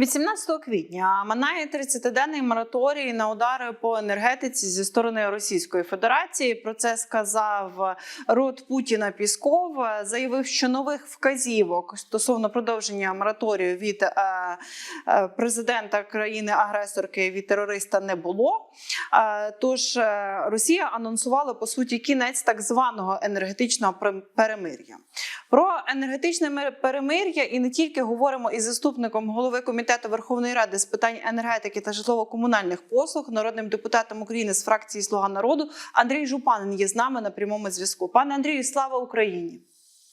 Від 17 квітня минає 30-денний мораторій на удари по енергетиці зі сторони Російської Федерації. Про це сказав рот Путіна Пісков. Заявив, що нових вказівок стосовно продовження мораторію від е, е, президента країни-агресорки від терориста не було. Е, Тож Росія анонсувала по суті кінець так званого енергетичного перемир'я. Про енергетичне перемир'я і не тільки говоримо із заступником голови комітету Верховної Ради з питань енергетики та житлово-комунальних послуг, народним депутатом України з фракції Слуга народу Андрій Жупанин є з нами на прямому зв'язку. Пане Андрію, слава Україні!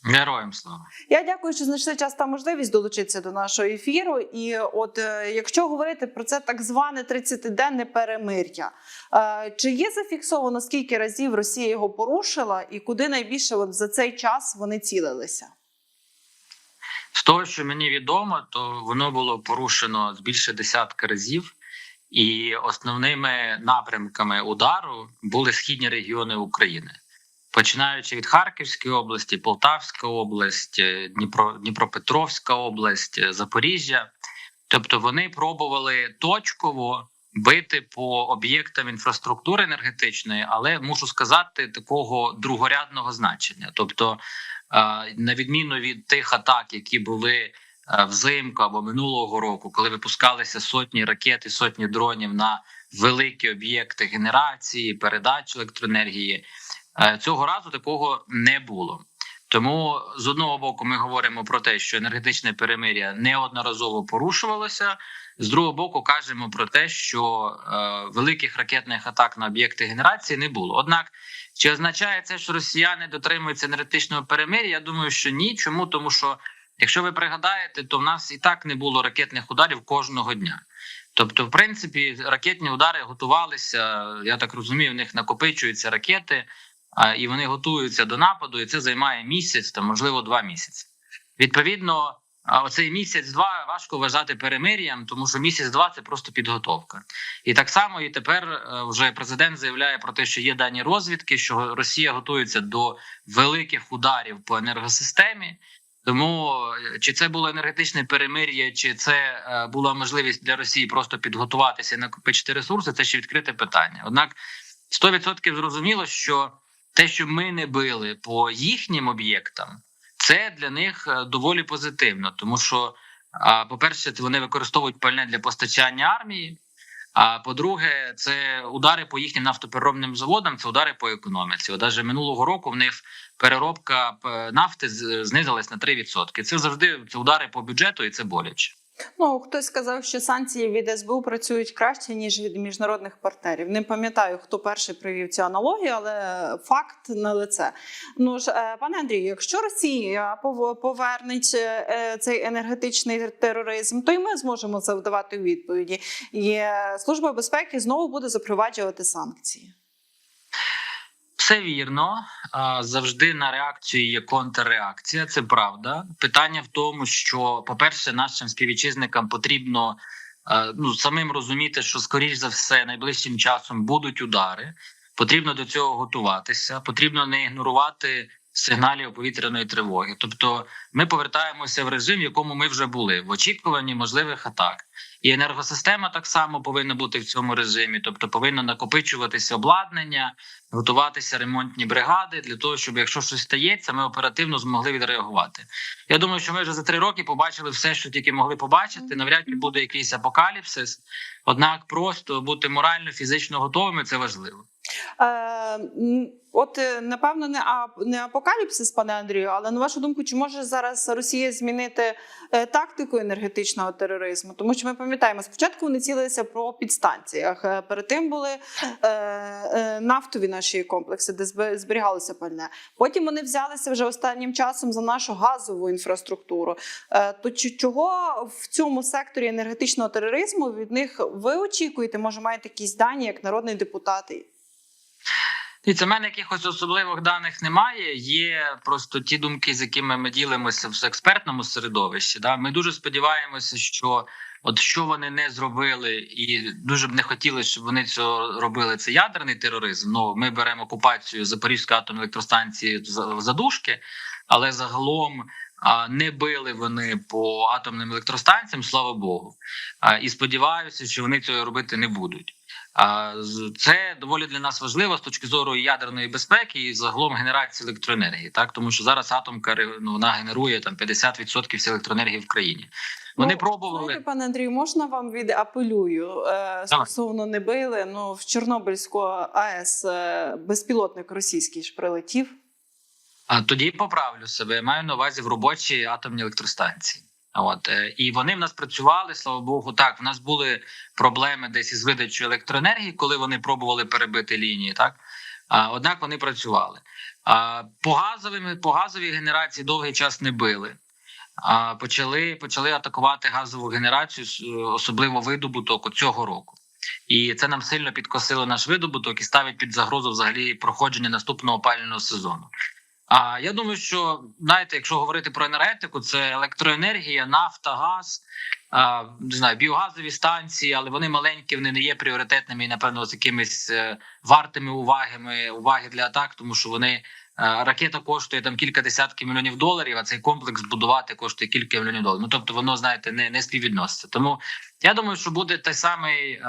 Героям слава. Я дякую, що знайшли час та можливість долучитися до нашого ефіру. І от е, якщо говорити про це так зване 30-денне перемир'я, е, чи є зафіксовано скільки разів Росія його порушила, і куди найбільше от за цей час вони цілилися? З того, що мені відомо, то воно було порушено з більше десятка разів, і основними напрямками удару були східні регіони України, починаючи від Харківської області, Полтавська область, е, Дніпро, Дніпропетровська область, е, Запоріжжя. Тобто вони пробували точково бити по об'єктам інфраструктури енергетичної, але мушу сказати, такого другорядного значення. Тобто, на відміну від тих атак, які були е, взимку або минулого року, коли випускалися сотні ракет і сотні дронів на великі об'єкти генерації, передачі електроенергії, е, цього разу такого не було. Тому з одного боку ми говоримо про те, що енергетичне перемир'я неодноразово порушувалося. З другого боку, кажемо про те, що е, великих ракетних атак на об'єкти генерації не було. Однак, чи означає це, що росіяни дотримуються енергетичного перемир'я? Я думаю, що ні. Чому тому, що якщо ви пригадаєте, то в нас і так не було ракетних ударів кожного дня. Тобто, в принципі, ракетні удари готувалися. Я так розумію, в них накопичуються ракети, а, і вони готуються до нападу, і це займає місяць, та можливо два місяці. Відповідно, а оцей місяць-два важко вважати перемир'ям, тому що місяць-два це просто підготовка. І так само і тепер е, вже президент заявляє про те, що є дані розвідки, що Росія готується до великих ударів по енергосистемі. Тому е, чи це було енергетичне перемир'я, чи це е, була можливість для Росії просто підготуватися і накопичити ресурси, це ще відкрите питання. Однак 100% зрозуміло, що те, що ми не били по їхнім об'єктам, це для них е, доволі позитивно, тому що, по-перше, вони використовують пальне для постачання армії. А по-друге, це удари по їхнім нафтопереробним заводам, це удари по економіці. От минулого року в них переробка е, нафти знизилась на 3%. Це завжди це удари по бюджету, і це боляче. Ну хтось сказав, що санкції від СБУ працюють краще ніж від міжнародних партнерів. Не пам'ятаю, хто перший привів цю аналогію, але факт на лице. Ну ж, е, пане Андрію, якщо Росія пов- повернеть е, цей енергетичний тероризм, то й ми зможемо завдавати відповіді. І служба безпеки знову буде запроваджувати санкції. Все вірно. Завжди на реакцію є контрреакція. Це правда. Питання в тому, що, по-перше, нашим співвітчизникам потрібно ну самим розуміти, що скоріш за все найближчим часом будуть удари. Потрібно до цього готуватися. Потрібно не ігнорувати сигналів повітряної тривоги. Тобто, ми повертаємося в режим, в якому ми вже були, в очікуванні можливих атак. І енергосистема так само повинна бути в цьому режимі, тобто повинно накопичуватися обладнання, готуватися ремонтні бригади для того, щоб якщо щось стається, ми оперативно змогли відреагувати. Я думаю, що ми вже за три роки побачили все, що тільки могли побачити. Навряд чи буде якийсь апокаліпсис. Однак, просто бути морально, фізично готовими це важливо. Е, от е, напевно не ап- не апокаліпсис, пане Андрію, але на вашу думку, чи може зараз Росія змінити е, тактику енергетичного тероризму? Тому що ми пам'ятаємо, спочатку вони цілилися по підстанціях. Перед тим були е, е, нафтові наші комплекси, де збе- зберігалося пальне. Потім вони взялися вже останнім часом за нашу газову інфраструктуру. Е, то чого в цьому секторі енергетичного тероризму від них ви очікуєте? Може, маєте якісь дані як народний депутат? Дивіться, в мене якихось особливих даних немає. Є просто ті думки, з якими ми ділимося в експертному середовищі. Да? Ми дуже сподіваємося, що от що вони не зробили, і дуже б не хотіли, щоб вони цього робили. Це ядерний тероризм. Ну ми беремо окупацію Запорізької атомної електростанції за- задушки, але загалом не били вони по атомним електростанціям, слава Богу. І сподіваюся, що вони цього робити не будуть. Це доволі для нас важливо з точки зору ядерної безпеки і загалом генерації електроенергії, так тому що зараз атомка ну, вона генерує там 50% всієї електроенергії в країні. Вони Ну, пробували. Знаєте, пане Андрію, можна вам відапелюю е, стосовно не били? Ну в Чорнобильську АЕС е, безпілотник російський ж прилетів. А тоді поправлю себе. Я маю на увазі в робочі атомні електростанції. От е, і вони в нас працювали, слава Богу. Так, в нас були проблеми десь із видачою електроенергії, коли вони пробували перебити лінії. Так а, однак вони працювали. А, по газовим по газовій генерації довгий час не били. А почали почали атакувати газову генерацію, особливо видобуток цього року. І це нам сильно підкосило наш видобуток і ставить під загрозу взагалі проходження наступного опалювального сезону. А я думаю, що знаєте, якщо говорити про енергетику, це електроенергія, нафта, газ, а, не знаю, біогазові станції, але вони маленькі, вони не є пріоритетними і напевно з якимись е, вартими уваги, уваги для атак, тому що вони е, ракета коштує там кілька десятків мільйонів доларів, а цей комплекс будувати коштує кілька мільйонів доларів. Ну тобто воно знаєте не, не співвідноситься. Тому я думаю, що буде та самий е,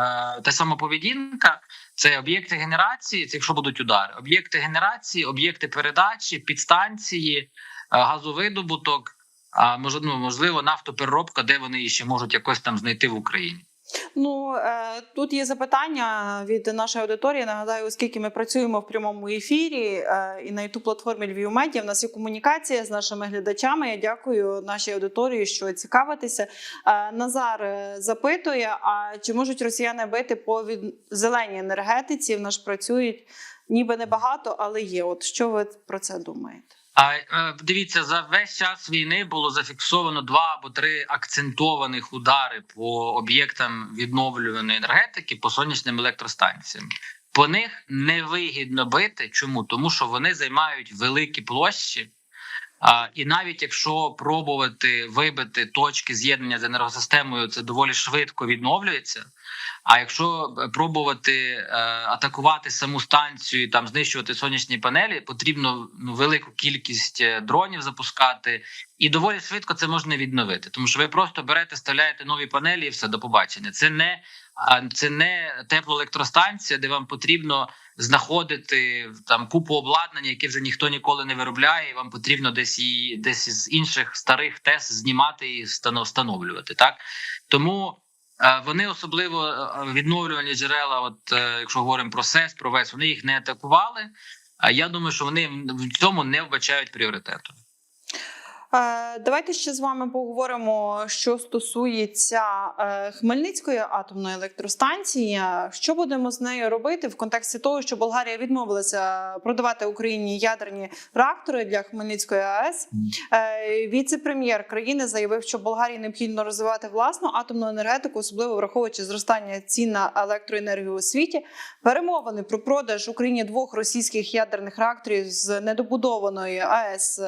та сама поведінка. Це об'єкти генерації, це якщо будуть удари, об'єкти генерації, об'єкти передачі, підстанції, е, газовидобуток, а ну, можливо, нафтопереробка, де вони ще можуть якось там знайти в Україні. Ну е, тут є запитання від нашої аудиторії. Нагадаю, оскільки ми працюємо в прямому ефірі е, і на youtube платформі Львів Медіа, в нас є комунікація з нашими глядачами. Я дякую нашій аудиторії, що цікавитеся. Е, Назар запитує: а чи можуть росіяни бити по від... зеленій енергетиці? В нас працюють ніби небагато, але є. От що ви про це думаєте? Е, дивіться, за весь час війни було зафіксовано два або три акцентованих удари по об'єктам відновлюваної енергетики по сонячним електростанціям. По них невигідно бити. Чому? Тому що вони займають великі площі. І навіть якщо пробувати вибити точки з'єднання з енергосистемою, це доволі швидко відновлюється. А якщо пробувати е, атакувати саму станцію, там знищувати сонячні панелі, потрібно ну, велику кількість е, дронів запускати, і доволі швидко це можна відновити. Тому що ви просто берете, вставляєте нові панелі, і все до побачення. Це не це не теплоелектростанція, де вам потрібно знаходити там купу обладнання, яке вже ніхто ніколи не виробляє. і Вам потрібно десь її десь з інших старих тес знімати і станов- встановлювати. Так тому. Е, Вони особливо е, відновлювані джерела. От е, якщо говоримо про СЕС, про ВЕС, вони їх не атакували. А я думаю, що вони в цьому не вбачають пріоритету. Е, Давайте ще з вами поговоримо, що стосується е, Хмельницької атомної електростанції. Що будемо з нею робити в контексті того, що Болгарія відмовилася продавати Україні ядерні реактори для Хмельницької АЕС? Е, Віце-прем'єр країни заявив, що Болгарії необхідно розвивати власну атомну енергетику, особливо враховуючи зростання цін на електроенергію у світі. Перемовини про продаж Україні двох російських ядерних реакторів з недобудованої АЕС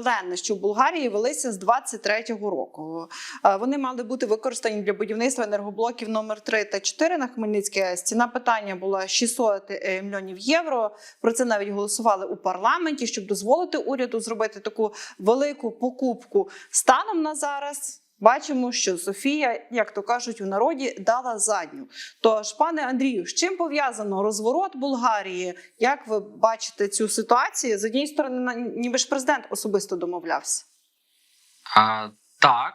Белен, що в Болгарії велися з 23-го року. Е, Вони мали бути використані для будівництва енергоблоків номер 3 та 4 на Хмельницькій АЕС. Ціна питання була 600 е, мільйонів євро. Про це навіть голосували у парламенті, щоб дозволити уряду зробити таку велику покупку. Станом на зараз. Бачимо, що Софія, як то кажуть у народі, дала задню. Тож, пане Андрію, з чим пов'язано розворот Болгарії? Як ви бачите цю ситуацію? З однієї сторони, ніби ж президент особисто домовлявся. А, так,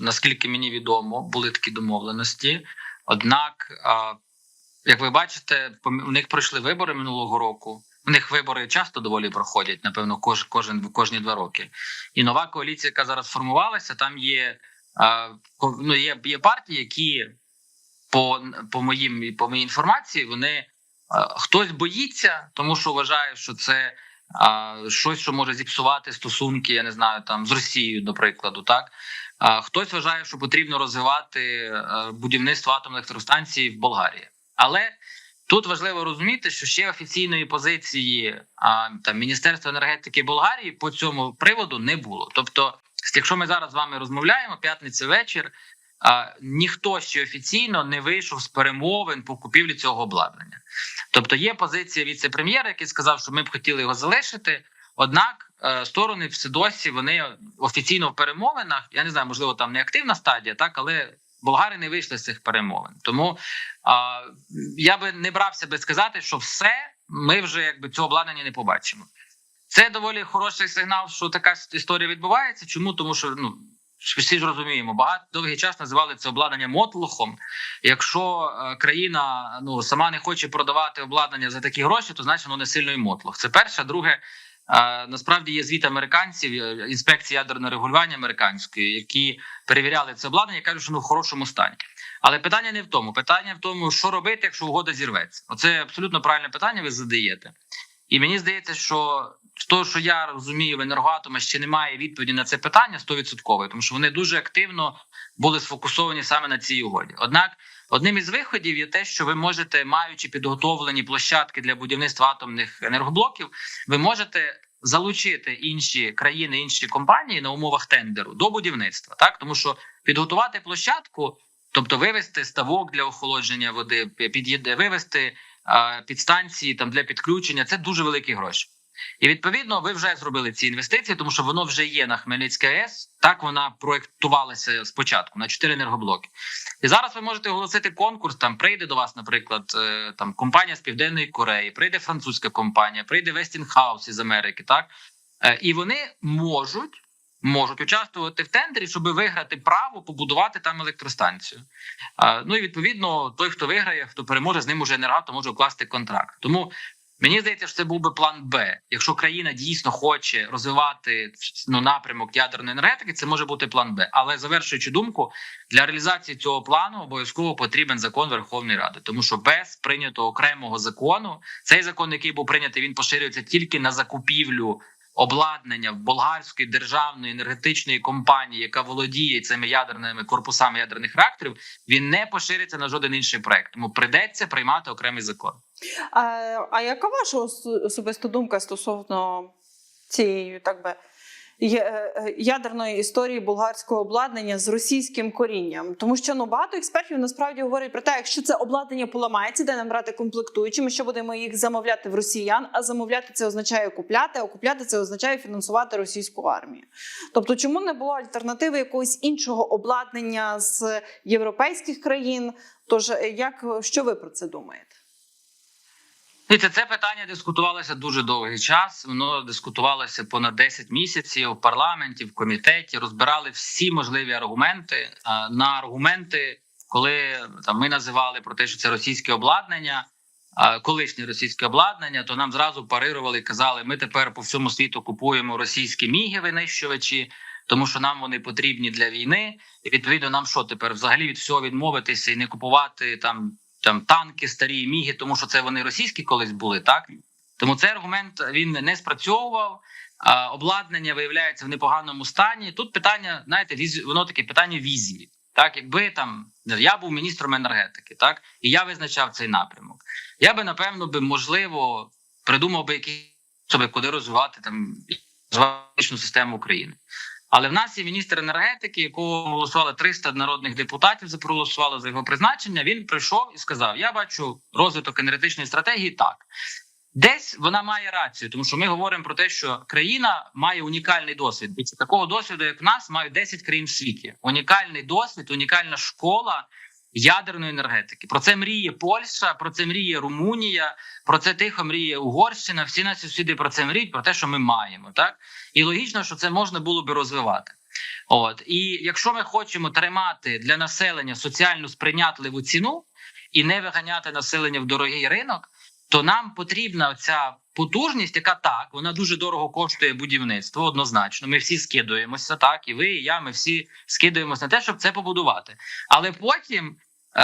наскільки мені відомо, були такі домовленості. Однак, а, як ви бачите, у них пройшли вибори минулого року. У них вибори часто доволі проходять, напевно, кож, кожен кожні два роки. І нова коаліція, яка зараз формувалася, там є, ну, є, є партії, які по, по моїм по моїй інформації, вони хтось боїться, тому що вважає, що це а, щось, що може зіпсувати стосунки, я не знаю, там з Росією, до прикладу, так а, хтось вважає, що потрібно розвивати е, будівництво атомних електростанцій в Болгарії, але тут важливо розуміти, що ще офіційної позиції а, там Міністерства енергетики Болгарії по цьому приводу не було. Тобто, якщо ми зараз з вами розмовляємо, п'ятниця вечір. А, ніхто ще офіційно не вийшов з перемовин по купівлі цього обладнання. Тобто є позиція віце-прем'єра, який сказав, що ми б хотіли його залишити. Однак е, сторони все досі вони офіційно в перемовинах. Я не знаю, можливо, там не активна стадія, так але болгари не вийшли з цих перемовин. Тому а, я би не брався би сказати, що все ми вже якби цього обладнання не побачимо. Це доволі хороший сигнал, що така історія відбувається. Чому? Тому що ну всі ж розуміємо, багато довгий час називали це обладнання мотлохом. Якщо е, країна ну сама не хоче продавати обладнання за такі гроші, то значить воно не сильно і мотлох. Це перше. Друге, насправді є звіт американців, е, інспекції ядерного регулювання американської, які перевіряли це обладнання, кажуть, що воно в хорошому стані. Але питання не в тому. Питання в тому, що робити, якщо угода зірветься. Оце абсолютно правильне питання. Ви задаєте. І мені здається, що того, що я розумію, в енергоатома ще немає відповіді на це питання 100%, тому що вони дуже активно були сфокусовані саме на цій угоді. Однак, одним із виходів є те, що ви можете, маючи підготовлені площадки для будівництва атомних енергоблоків, ви можете залучити інші країни, інші компанії на умовах тендеру до будівництва, так тому що підготувати площадку. Тобто вивести ставок для охолодження води, під'їде, вивести підстанції там для підключення це дуже великі гроші. І відповідно ви вже зробили ці інвестиції, тому що воно вже є на Хмельницькій АЕС. Так вона проєктувалася спочатку на чотири енергоблоки. І зараз ви можете оголосити конкурс. Там прийде до вас, наприклад, е, там компанія з Південної Кореї, прийде французька компанія, прийде Westinghouse із Америки. Так Е, і вони можуть. Можуть участвувати в тендері, щоб виграти право побудувати там електростанцію. Ну і відповідно, той, хто виграє, хто переможе, з ним уже енергато може укласти контракт. Тому мені здається, що це був би план Б. Якщо країна дійсно хоче розвивати ну, напрямок ядерної енергетики, це може бути план Б. Але завершуючи думку, для реалізації цього плану обов'язково потрібен закон Верховної Ради, тому що без прийнятого окремого закону цей закон, який був прийнятий, він поширюється тільки на закупівлю обладнання в болгарської державної енергетичної компанії, яка володіє цими ядерними корпусами ядерних реакторів, він не пошириться на жоден інший проект. Тому прийдеться приймати окремий закон. А, а яка ваша особиста думка стосовно цієї так би ядерної історії болгарського обладнання з російським корінням? Тому що ну багато експертів насправді говорять про те, якщо це обладнання поламається, де нам брати комплектуючі, ми що будемо їх замовляти в росіян, а замовляти це означає купляти, а купляти це означає фінансувати російську армію. Тобто, чому не було альтернативи якогось іншого обладнання з європейських країн? Тож е, як що ви про це думаєте? Дивіться, це питання дискутувалося дуже довгий час. Воно дискутувалося понад 10 місяців в парламенті, в комітеті. Розбирали всі можливі аргументи. На аргументи, коли там ми називали про те, що це російське обладнання, колишнє російське обладнання, то нам зразу парирували і казали: ми тепер по всьому світу купуємо російські міги винищувачі, тому що нам вони потрібні для війни. І відповідно, нам що тепер взагалі від всього відмовитися і не купувати там там танки, старі міги, тому що це вони російські колись були, так тому цей аргумент він не спрацьовував. А, обладнання виявляється в непоганому стані. Тут питання, знаєте, віз... воно таке питання візії. Так, якби там я був міністром енергетики, так і я визначав цей напрямок. Я би напевно би можливо придумав би якісь куди розвивати там енергетичну систему України. Але в нас є міністр енергетики, якого голосували 300 народних депутатів, запроголосували за його призначення. Він прийшов і сказав: Я бачу розвиток енергетичної стратегії так. Десь вона має рацію, тому що ми говоримо про те, що країна має унікальний досвід. І такого досвіду, як в нас, мають 10 країн в світі. Унікальний досвід, унікальна школа ядерної енергетики. Про це мріє Польща, про це мріє Румунія, про це тихо мріє Угорщина. Всі наші сусіди про це мріють, про те, що ми маємо, так і логічно, що це можна було би розвивати. От і якщо ми хочемо тримати для населення соціально сприйнятливу ціну і не виганяти населення в дорогий ринок, то нам потрібна ця потужність, яка так вона дуже дорого коштує будівництво. Однозначно, ми всі скидуємося, так і ви, і я. Ми всі скидуємося на те, щоб це побудувати. Але потім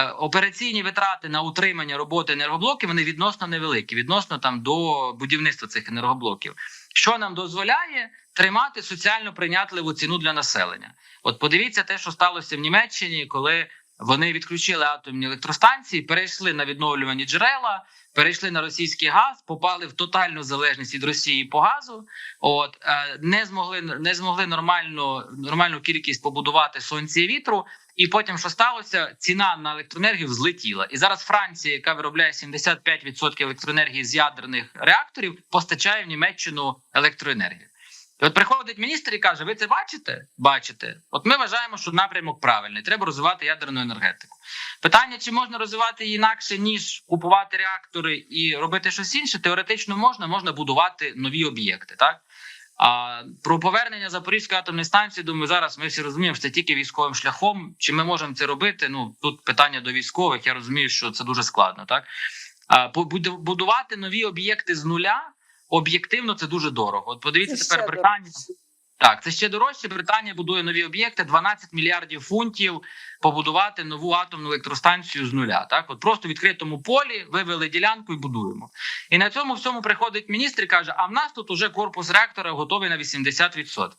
операційні витрати на утримання роботи енергоблоків вони відносно невеликі, відносно там до будівництва цих енергоблоків, що нам дозволяє тримати соціально прийнятливу ціну для населення. От подивіться те, що сталося в Німеччині, коли вони відключили атомні електростанції, перейшли на відновлювані джерела, перейшли на російський газ, попали в тотальну залежність від Росії по газу. От е, не змогли не змогли нормально нормальну кількість побудувати сонця і вітру. І потім, що сталося, ціна на електроенергію злетіла. І зараз Франція, яка виробляє 75% електроенергії з ядерних реакторів, постачає в Німеччину електроенергію. І от приходить міністр і каже: Ви це бачите? Бачите? От ми вважаємо, що напрямок правильний. Треба розвивати ядерну енергетику. Питання, чи можна розвивати її інакше, ніж купувати реактори і робити щось інше, теоретично можна, можна будувати нові об'єкти. Так а про повернення Запорізької атомної станції, думаю, зараз ми всі розуміємо, що це тільки військовим шляхом. Чи ми можемо це робити? Ну тут питання до військових. Я розумію, що це дуже складно. Так а будувати нові об'єкти з нуля об'єктивно це дуже дорого. От подивіться Це тепер Британія. Так, це ще дорожче. Британія будує нові об'єкти, 12 мільярдів фунтів побудувати нову атомну електростанцію з нуля. Так, от просто в відкритому полі вивели ділянку і будуємо. І на цьому всьому приходить міністр і каже: А в нас тут уже корпус реактора готовий на 80%.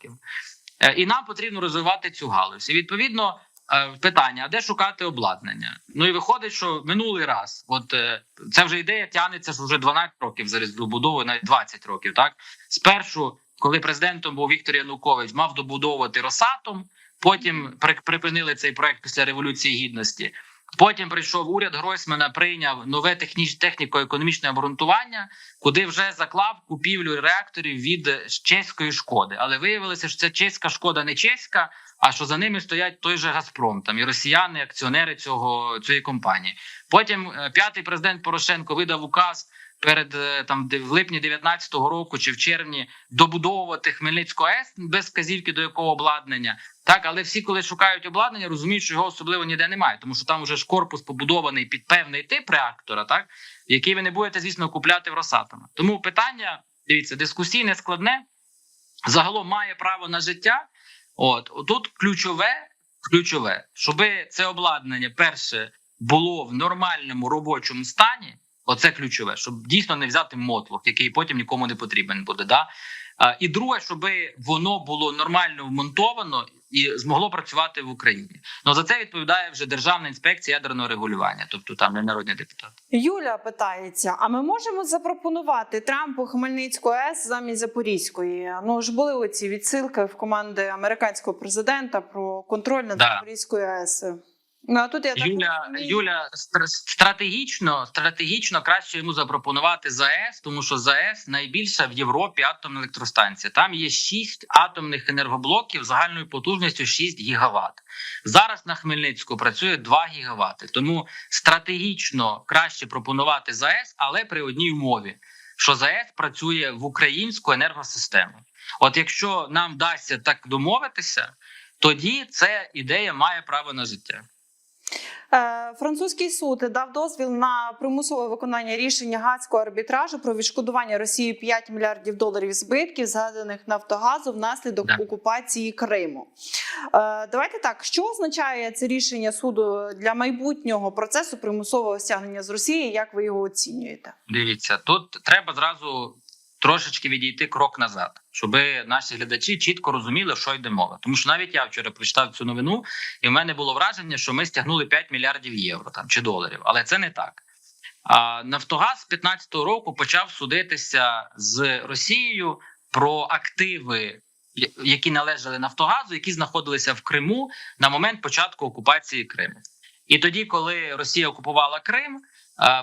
Е, І нам потрібно розвивати цю галузь. І відповідно. Е, Питання: а де шукати обладнання? Ну і виходить, що минулий раз, от е, це вже ідея тягнеться ж вже 12 років зараз добудовою, навіть 20 років. Так спершу коли президентом був Віктор Янукович, мав добудовувати Росатом. Потім припинили цей проект після революції гідності. Потім прийшов уряд Гройсмана, прийняв нове техніч, техніко-економічне обґрунтування, куди вже заклав купівлю реакторів від е, чеської шкоди. Але виявилося, що ця чеська шкода не чеська, а що за ними стоять той же Газпром, там і росіяни, акціонери цього цієї компанії. Потім е, п'ятий президент Порошенко видав указ перед е, там в липні 19-го року чи в червні добудовувати Хмельницьку АЕС без вказівки до якого обладнання. Так, але всі, коли шукають обладнання, розуміють, що його особливо ніде немає, тому що там вже ж корпус побудований під певний тип реактора, так який ви не будете, звісно, купляти в Росатома. Тому питання дивіться, дискусійне складне загалом має право на життя. От тут ключове, ключове, щоб це обладнання перше було в нормальному робочому стані. Оце ключове, щоб дійсно не взяти мотлох, який потім нікому не потрібен буде. Да? І друге, щоб воно було нормально вмонтовано і змогло працювати в Україні. Ну за це відповідає вже Державна інспекція ядерного регулювання, тобто там не народні депутати. Юля питається: а ми можемо запропонувати Трампу Хмельницьку АЕС замість Запорізької? Ну ж були оці відсилки в команди американського президента про контроль над Да. Запорізькою АЕС. Ну а тут я так Юля, розумію- Юля стр- стратегічно, стратегічно краще йому запропонувати ЗАЕС, тому що ЗАЕС найбільша в Європі атомна електростанція. Там є 6 атомних енергоблоків загальною потужністю 6 гігават. Зараз на Хмельницьку працює 2 гігавати. Тому стратегічно краще пропонувати ЗАЕС, але при одній умові, що ЗАЕС працює в українську енергосистему. От якщо нам вдасться так домовитися, тоді ця ідея має право на життя. Е, Французький суд дав дозвіл на примусове виконання рішення Гацького арбітражу про відшкодування Росії 5 мільярдів доларів збитків, згаданих Нафтогазу внаслідок Да. окупації Криму. Е, Давайте так, що означає це рішення суду для майбутнього процесу примусового стягнення з Росії? Як ви його оцінюєте? Дивіться, тут треба зразу трошечки відійти крок назад, щоб наші глядачі чітко розуміли, що йде мова. Тому що навіть я вчора прочитав цю новину, і в мене було враження, що ми стягнули 5 мільярдів євро там чи доларів, але це не так. А Нафтогаз з 15-го року почав судитися з Росією про активи, які належали Нафтогазу, які знаходилися в Криму на момент початку окупації Криму. І тоді, коли Росія окупувала Крим,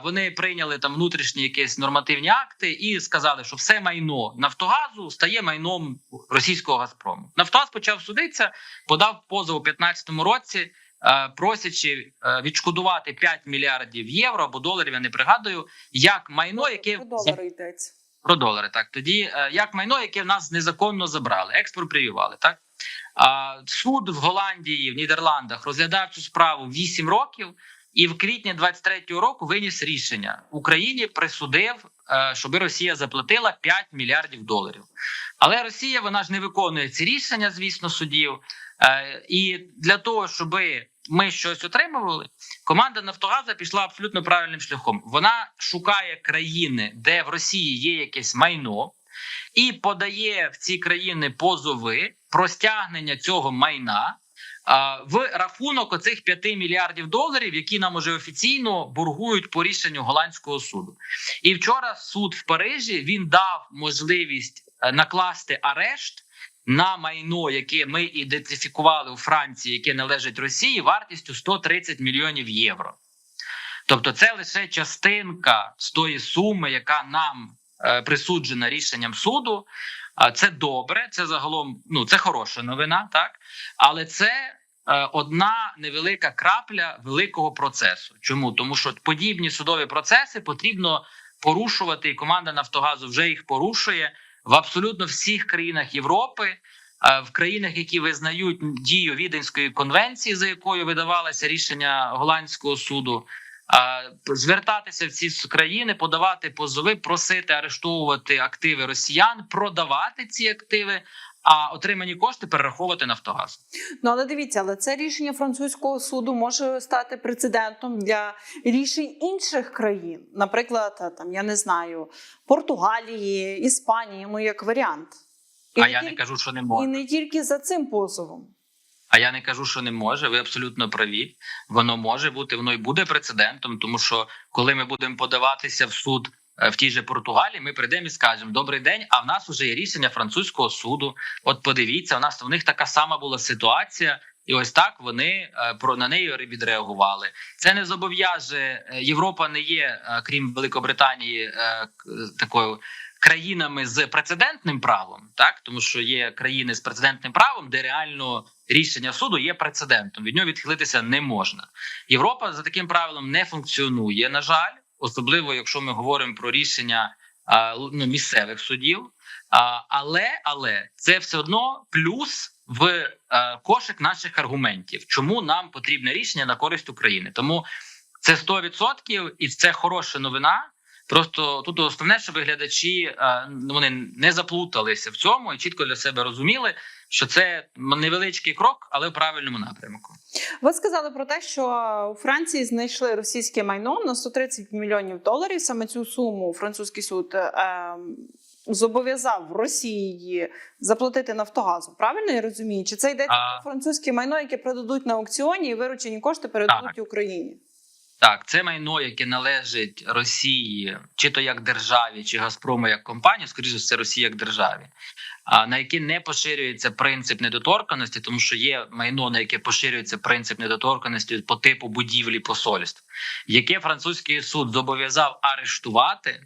Вони прийняли там внутрішні якісь нормативні акти і сказали, що все майно Нафтогазу стає майном російського Газпрому. Нафтогаз почав судитися, подав позов у 2015 році, е, просячи е, відшкодувати 5 мільярдів євро або доларів. Я не пригадую, як майно, яке Про долари йдеться. про долари. Так тоді е, як майно, яке в нас незаконно забрали, експропріювали. Так суд в Голландії, в Нідерландах розглядав цю справу 8 років, і в квітні 23-го року виніс рішення Україні присудив, е, щоб Росія заплатила 5 мільярдів доларів. Але Росія вона ж не виконує ці рішення, звісно, судів. Е, І для того, щоб ми щось отримували, команда Нафтогаза пішла абсолютно правильним шляхом. Вона шукає країни, де в Росії є якесь майно, і подає в ці країни позови про стягнення цього майна. В рахунок оцих 5 мільярдів доларів, які нам уже офіційно боргують по рішенню голландського суду, і вчора суд в Парижі він дав можливість е, накласти арешт на майно, яке ми ідентифікували у Франції, яке належить Росії, вартістю 130 мільйонів євро. Тобто, це лише частинка з тої суми, яка нам присуджена рішенням суду. А це добре, це загалом ну це хороша новина, так але це е, одна невелика крапля великого процесу. Чому тому, що подібні судові процеси потрібно порушувати, і команда Нафтогазу вже їх порушує в абсолютно всіх країнах Європи. е, В країнах, які визнають дію Віденської конвенції, за якою видавалося рішення голландського суду, звертатися в ці країни, подавати позови, просити арештовувати активи росіян, продавати ці активи, а отримані кошти перераховувати Нафтогаз. Ну але дивіться, але це рішення французького суду може стати прецедентом для рішень інших країн, наприклад, там я не знаю, Португалії, Іспанії, ну як варіант. І а я не кажу, що не і не тільки за цим позовом. А я не кажу, що не може. Ви абсолютно праві. Воно може бути, воно і буде прецедентом, тому що коли ми будемо подаватися в суд е, в тій же Португалії, ми прийдемо і скажемо: Добрий день. А в нас вже є рішення французького суду. От подивіться, у нас в них така сама була ситуація. І ось так вони е, про на неї відреагували. Це не зобов'яже е, Європа не є, крім Великобританії, такою країнами з прецедентним правом, так тому що є країни з прецедентним правом, де реально рішення суду є прецедентом. Від нього відхилитися не можна. Європа за таким правилом не функціонує. На жаль, особливо якщо ми говоримо про рішення ну, місцевих судів. Але але це все одно плюс в кошик наших аргументів, чому нам потрібне рішення на користь України. Тому це 100% і це хороша новина. Просто тут основне, щоб глядачі е, вони не заплуталися в цьому і чітко для себе розуміли, що це невеличкий крок, але в правильному напрямку. Ви сказали про те, що у Франції знайшли російське майно на 130 мільйонів доларів. Саме цю суму французький суд е, зобов'язав Росії заплатити Нафтогазу. Правильно я розумію? Чи це йдеться А. про французьке майно, яке продадуть на аукціоні і виручені кошти передадуть Україні? Так, це майно, яке належить Росії, чи то як державі, чи Газпрому як компанії, скоріше це Росії як державі, а на яке не поширюється принцип недоторканості, тому що є майно, на яке поширюється принцип недоторканості по типу будівлі посольств, яке французький суд зобов'язав арештувати.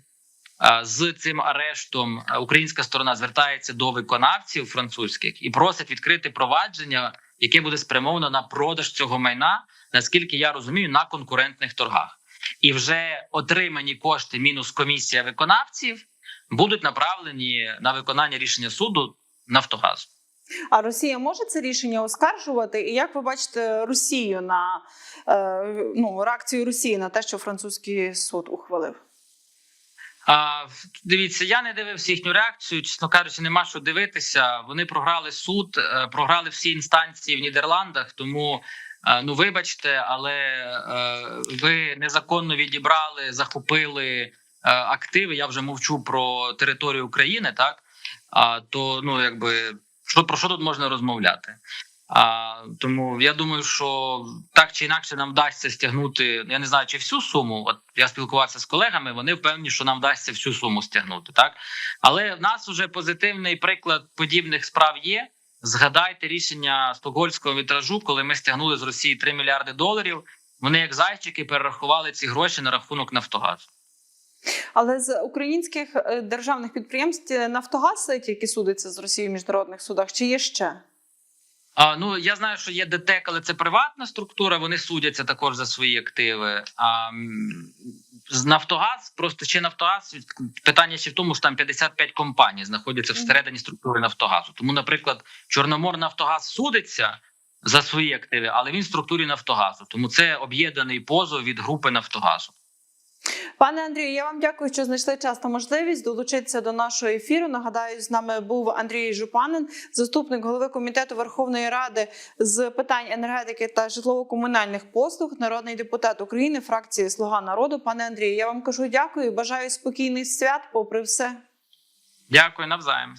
З цим арештом українська сторона звертається до виконавців французьких і просить відкрити провадження, яке буде спрямовано на продаж цього майна наскільки я розумію, на конкурентних торгах. І вже отримані кошти мінус комісія виконавців будуть направлені на виконання рішення суду Нафтогазу. А Росія може це рішення оскаржувати? І як ви бачите Росію на е, ну, реакцію Росії на те, що французький суд ухвалив? А, дивіться, я не дивився їхню реакцію. Чесно кажучи, нема що дивитися. Вони програли суд, е, програли всі інстанції в Нідерландах. Тому ну вибачте, але е, ви незаконно відібрали, захопили е, активи. Я вже мовчу про територію України, так а то ну якби що про що тут можна розмовляти? А тому я думаю, що так чи інакше нам вдасться стягнути. Я не знаю, чи всю суму. От я спілкувався з колегами. Вони впевнені, що нам вдасться всю суму стягнути. Так але в нас вже позитивний приклад подібних справ є. Згадайте рішення стокгольмського вітражу, коли ми стягнули з Росії 3 мільярди доларів. Вони як зайчики перерахували ці гроші на рахунок Нафтогазу. Але з українських е, державних підприємств е, Нафтогаз тільки судиться з Росією в міжнародних судах, чи є ще? А, ну я знаю, що є ДТЕК, але це приватна структура. Вони судяться також за свої активи. А з Нафтогаз, просто ще Нафтогаз питання ще в тому, що там 55 компаній знаходяться всередині структури Нафтогазу. Тому, наприклад, Чорномор Нафтогаз судиться за свої активи, але він в структурі Нафтогазу. Тому це об'єднаний позов від групи Нафтогазу. Пане Андрію, я вам дякую, що знайшли час та можливість долучитися до нашого ефіру. Нагадаю, з нами був Андрій Жупанин, заступник голови комітету Верховної Ради з питань енергетики та житлово-комунальних послуг, народний депутат України, фракції Слуга народу. Пане Андрію, я вам кажу дякую. Бажаю спокійних свят, попри все. Дякую навзаєм.